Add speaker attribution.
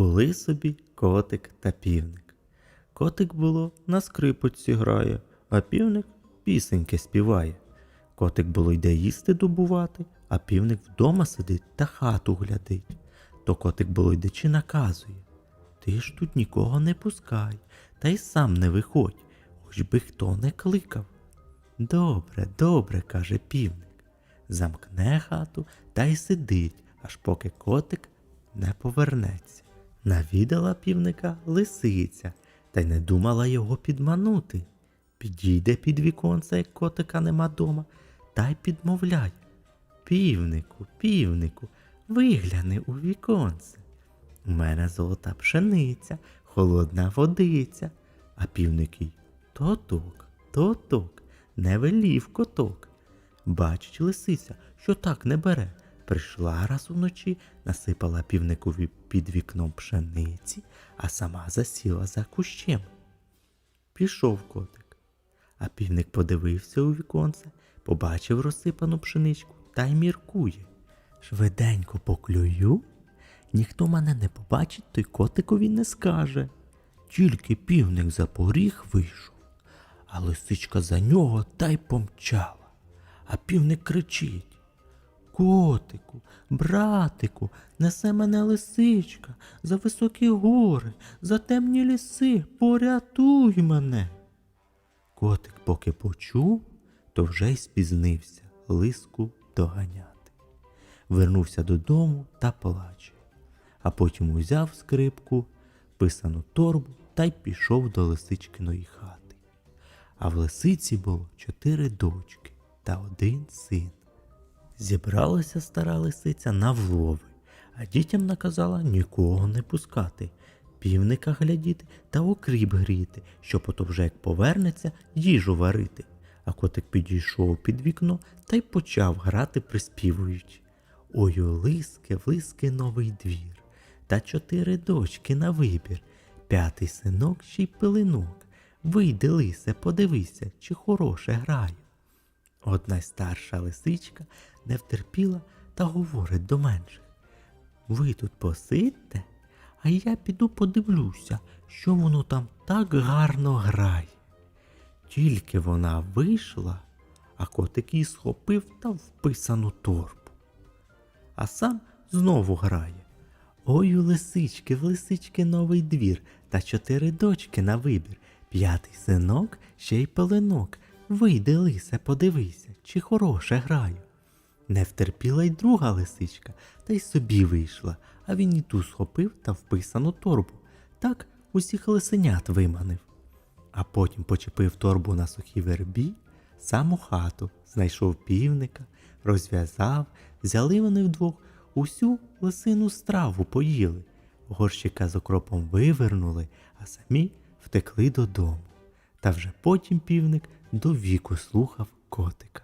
Speaker 1: Були собі котик та півник. Котик було на скрипочці грає, а півник пісеньки співає. Котик було йде їсти добувати, а півник вдома сидить та хату глядить. То котик було йдечи наказує. Ти ж тут нікого не пускай, та й сам не виходь, хоч би хто не кликав. Добре, добре, каже півник. Замкне хату та й сидить, аж поки котик не повернеться. Навідала півника лисиця, та й не думала його підманути. Підійде під віконце, як котика нема дома, та й підмовляє. Півнику, півнику, вигляни у віконце. У мене золота пшениця, холодна водиця, а півник їй тоток, тоток, не велів коток. Бачить лисиця, що так не бере. Прийшла раз уночі, насипала півникові під вікном пшениці, а сама засіла за кущем. Пішов котик. А півник подивився у віконце, побачив розсипану пшеничку та й міркує. Швиденько поклюю, ніхто мене не побачить, то й котикові не скаже. Тільки півник за поріг вийшов, а лисичка за нього та й помчала. А півник кричить. Котику, братику, несе мене лисичка за високі гори, за темні ліси, порятуй мене. Котик поки почув, то вже й спізнився лиску доганяти. Вернувся додому та плаче, а потім узяв скрипку, писану торбу та й пішов до лисичкиної хати. А в лисиці було чотири дочки та один син. Зібралася стара лисиця на влови, а дітям наказала нікого не пускати, півника глядіти та окріп гріти, щоб ото вже як повернеться, їжу варити. А котик підійшов під вікно та й почав грати, приспівуючи. Ой, лиски, в лиски новий двір, та чотири дочки на вибір, п'ятий синок ще й пилинок. Вийди, лисе, подивися, чи хороше грає. От найстарша лисичка не втерпіла та говорить до менших. Ви тут посидьте, а я піду подивлюся, що воно там так гарно грає. Тільки вона вийшла, а котик її схопив та вписану торбу. А сам знову грає. Ой, у лисички, в лисички новий двір, та чотири дочки на вибір, п'ятий синок, ще й пеленок. Вийди, лисе, подивися, чи хороше граю. Не втерпіла й друга лисичка, та й собі вийшла, а він і ту схопив та вписану торбу. Так усіх лисенят виманив. А потім почепив торбу на сухій вербі, сам у хату, знайшов півника, розв'язав, взяли вони вдвох усю лисину страву поїли, горщика з окропом вивернули, а самі втекли додому. Та вже потім півник до віку слухав котика.